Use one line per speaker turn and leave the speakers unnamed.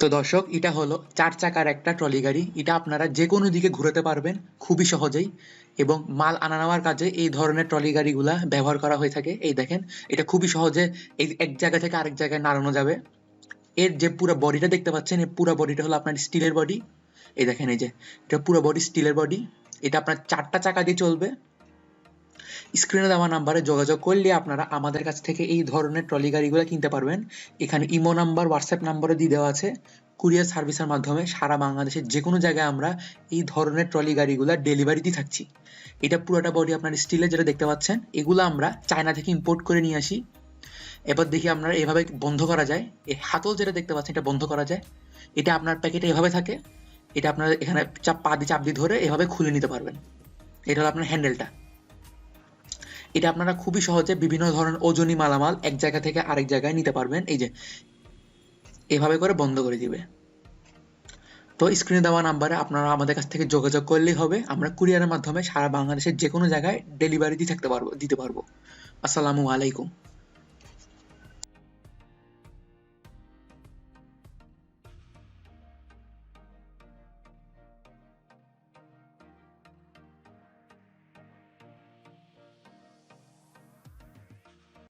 তো দর্শক, এটা হলো চার চাকার একটা ট্রলি গাড়ি। এটা আপনারা যে কোনো দিকে ঘুরাতে পারবেন, খুবই সহজেই। এবং মাল আনা নেওয়ার কাজে এই ধরনের ট্রলি গাড়িগুলা ব্যবহার করা হয়ে থাকে। এই দেখেন, এটা খুবই সহজে এই এক জায়গা থেকে আরেক জায়গায় নাড়ানো যাবে। এর যে পুরো বডিটা দেখতে পাচ্ছেন, এই পুরো বডিটা হলো আপনার স্টিলের বডি। এই দেখেন, এই যে, এটা পুরো বডি স্টিলের বডি। এটা আপনার চারটা চাকা দিয়ে চলবে। স্ক্রিনে দেওয়া নাম্বারে যোগাযোগ করলে আপনারা আমাদের কাছ থেকে এই ধরনের ট্রলি গাড়িগুলো কিনতে পারবেন। এখানে ইমো নাম্বার, হোয়াটসঅ্যাপ নাম্বারও দিয়ে দেওয়া আছে। কুরিয়ার সার্ভিসের মাধ্যমে সারা বাংলাদেশের যে কোনো জায়গায় আমরা এই ধরনের ট্রলি গাড়িগুলো ডেলিভারি দিয়ে থাকছি। এটা পুরোটা বডি আপনার স্টিলের যেটা দেখতে পাচ্ছেন, এগুলো আমরা চায়না থেকে ইম্পোর্ট করে নিয়ে আসি। এবার দেখি আপনারা এভাবে বন্ধ করা যায়। এই হাতল যেটা দেখতে পাচ্ছেন, এটা বন্ধ করা যায়। এটা আপনার প্যাকেটে এভাবে থাকে। এটা আপনার এখানে চাপ, পা দিয়ে চাপ দিয়ে ধরে এভাবে খুলে নিতে পারবেন। এটা হলো আপনার হ্যান্ডেলটা এটা আপনারা খুবই সহজে বিভিন্ন ধরনের ওজনি মালামাল এক জায়গা থেকে আরেক জায়গায় নিতে পারবেন। এই যে, এভাবে করে বন্ধ করে দিবে। তো স্ক্রিনে দেওয়া নাম্বারে আপনারা আমাদের কাছ থেকে যোগাযোগ করলেই হবে। আমরা কুরিয়ারের মাধ্যমে সারা বাংলাদেশের যে কোনো জায়গায় ডেলিভারি দিয়ে থাকতে পারব, দিতে পারব। আসসালামু আলাইকুম।